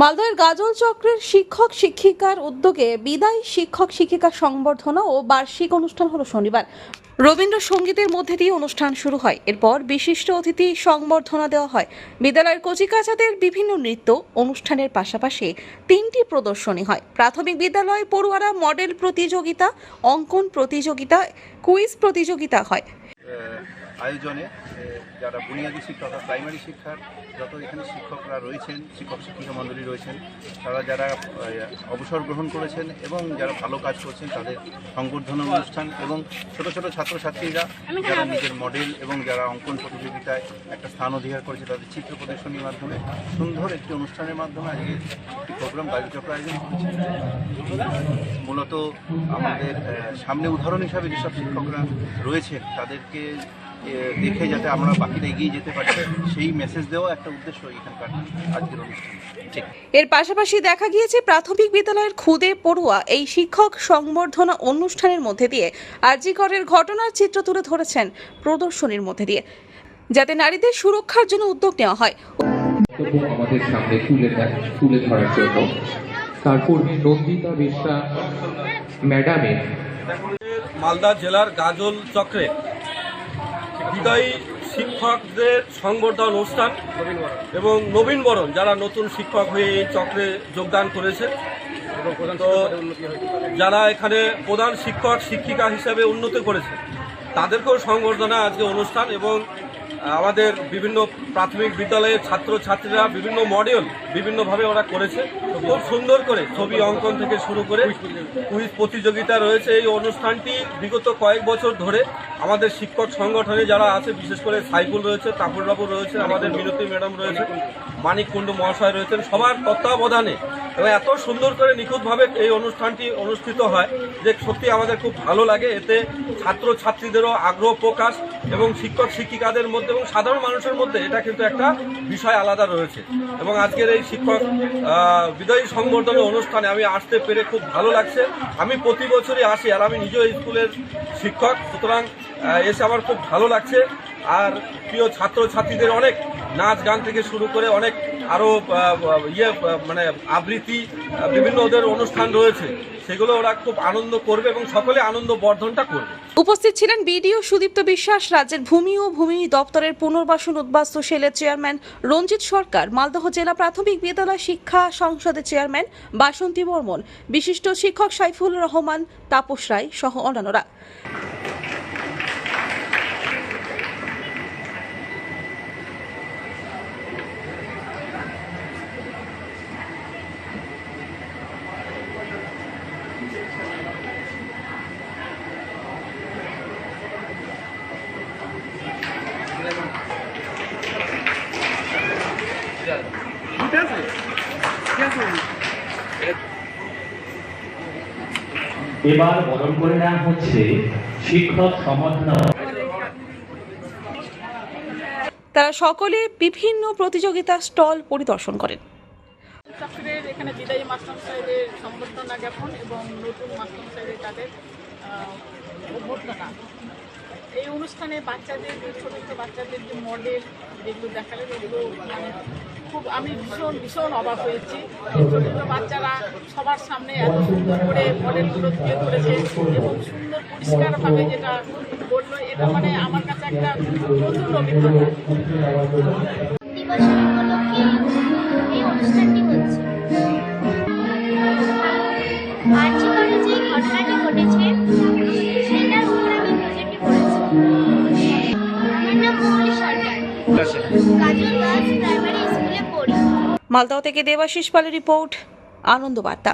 মালদহের গাজল চক্রের শিক্ষক শিক্ষিকার উদ্যোগে বিদায় শিক্ষক শিক্ষিকা সংবর্ধনা ও বার্ষিক অনুষ্ঠান হলো শনিবার। রবীন্দ্রসঙ্গীতের মধ্যে দিয়ে অনুষ্ঠান শুরু হয়। এরপর বিশিষ্ট অতিথি সংবর্ধনা দেওয়া হয়। বিদ্যালয়ের কচিকাচাদের বিভিন্ন নৃত্য অনুষ্ঠানের পাশাপাশি তিনটি প্রদর্শনী হয়। প্রাথমিক বিদ্যালয়, পড়ুয়ারা মডেল প্রতিযোগিতা, অঙ্কন প্রতিযোগিতা, কুইজ প্রতিযোগিতা হয়। আয়োজনে যারা বুনিয়াদী শিক্ষা অর্থাৎ প্রাইমারি শিক্ষার যত এখানে শিক্ষকরা রয়েছেন শিক্ষক শিক্ষিকা মণ্ডলী রয়েছেন তারা যারা অবসর গ্রহণ করেছেন এবং যারা ভালো কাজ করছেন তাদের সংবর্ধনা অনুষ্ঠান এবং ছোট ছোট ছাত্রছাত্রীরা যারা নিজের মডেল এবং যারা অঙ্কন প্রতিযোগিতায় একটা স্থান অধিকার করেছে তাদের চিত্র প্রদর্শনীর মাধ্যমে সুন্দর একটি অনুষ্ঠানের মাধ্যমে আজকে একটি প্রোগ্রাম কার্যচক্র আয়োজন করেছে। মূলত আমাদের সামনে উদাহরণ হিসাবে যেসব শিক্ষকরা রয়েছেন তাদেরকে দেখে যাতে আমরা বাকিরা এগিয়ে যেতে পারি সেই মেসেজ দেওয়া একটা উদ্দেশ্য এখানকার আজকের অনুষ্ঠান। এর পাশাপাশি দেখা গিয়েছে প্রাথমিক বিদ্যালয়ের খুদে পড়ুয়া এই শিক্ষক সংবর্ধনা অনুষ্ঠানের মধ্যে দিয়ে আরজিকরের ঘটনার চিত্র তুলে ধরেছেন প্রদর্শনীর মধ্যে দিয়ে যাতে নারীদের সুরক্ষার জন্য উদ্যোগ নেওয়া হয়। আমাদের সামনে তুলে তুলে ধরার জন্য। তারপর নন্দিতা ম্যাডামের মালদা জেলার গাজল চক্রে বিদায়ী শিক্ষকদের সংবর্ধন অনুষ্ঠান এবং নবীনবরণ যারা নতুন শিক্ষক হয়ে এই চক্রে যোগদান করেছে তো যারা এখানে প্রধান শিক্ষক শিক্ষিকা হিসেবে উন্নতি করেছে তাদেরকেও সংবর্ধনা আজকে অনুষ্ঠান এবং আমাদের বিভিন্ন প্রাথমিক বিদ্যালয়ের ছাত্র ছাত্রীরা বিভিন্ন মডেল বিভিন্নভাবে ওরা করেছে। খুব সুন্দর করে ছবি অঙ্কন থেকে শুরু করে কুইজ প্রতিযোগিতা রয়েছে। এই অনুষ্ঠানটি বিগত কয়েক বছর ধরে আমাদের শিক্ষক সংগঠনে যারা আছে, বিশেষ করে সাইফুল রয়েছে তাপুরবাবু রয়েছে, আমাদের মিনতি ম্যাডাম রয়েছে, মানিক কুণ্ডু মহাশয় রয়েছেন, সবার তত্ত্বাবধানে। এবং এত সুন্দর করে নিখুঁতভাবে এই অনুষ্ঠানটি অনুষ্ঠিত হয় যে সত্যি আমাদের খুব ভালো লাগে। এতে ছাত্র ছাত্রীদেরও আগ্রহ প্রকাশ এবং শিক্ষক, শিক্ষিকাদের মধ্যে এবং সাধারণ মানুষের মধ্যে এটা কিন্তু একটা বিষয় আলাদা রয়েছে। এবং আজকের এই শিক্ষক বিদায়ী সংবর্ধনা অনুষ্ঠানে আমি আসতে পেরে খুব ভালো লাগছে। আমি প্রতি বছরই আসি আর আমি নিজেও স্কুলের শিক্ষক, সুতরাং এসে আমার খুব ভালো লাগছে। আর প্রিয় ছাত্র ছাত্রীদের অনেক নাচ, গান থেকে শুরু করে অনেক আরও ইয়ে মানে আবৃত্তি বিভিন্ন ওদের অনুষ্ঠান রয়েছে, সেগুলো ওরা খুব আনন্দ করবে এবং সকলে আনন্দ বর্ধনটা করবে। উপস্থিত ছিলেন বিডিও সুদীপ্ত বিশ্বাস, রাজ্যের ভূমি ও ভূমি দপ্তরের পুনর্বাসন উদ্বাস্ত সেলের চেয়ারম্যান রঞ্জিত সরকার, মালদহ জেলা প্রাথমিক বিদ্যালয় শিক্ষা সংসদের চেয়ারম্যান বাসন্তী বর্মন, বিশিষ্ট শিক্ষক সাইফুল রহমান, তাপস রায় সহ অন্যান্যরা। এবার বরণ করে নেওয়া হচ্ছে শিক্ষক সম্বর্ধনা তারা সকলে বিভিন্ন প্রতিযোগিতা স্টল পরিদর্শন করেন। চক্রের এখানে বিদায়ী মাস্টার সাহেবের সম্বর্ধনা জ্ঞাপন এবং নতুন মাস্টার সাহেবের তাদের অভ্যর্থনা। এই অনুষ্ঠানে বাচ্চাদের ছোট ছোট বাচ্চাদের যে মডেল যেগুলো দেখালেন এগুলো মানে খুব, আমি ভীষণ ভীষণ অবাক হয়েছি। ছোট ছোট বাচ্চারা সবার সামনে এত সুন্দর করে মডেলগুলো তুলে ধরেছে এবং সুন্দর পরিষ্কারভাবে যেটা বলল, এটা মানে আমার কাছে একটা নতুন অভিজ্ঞতা। মালদহ থেকে দেবাশিস পালের রিপোর্ট আনন্দ বার্তা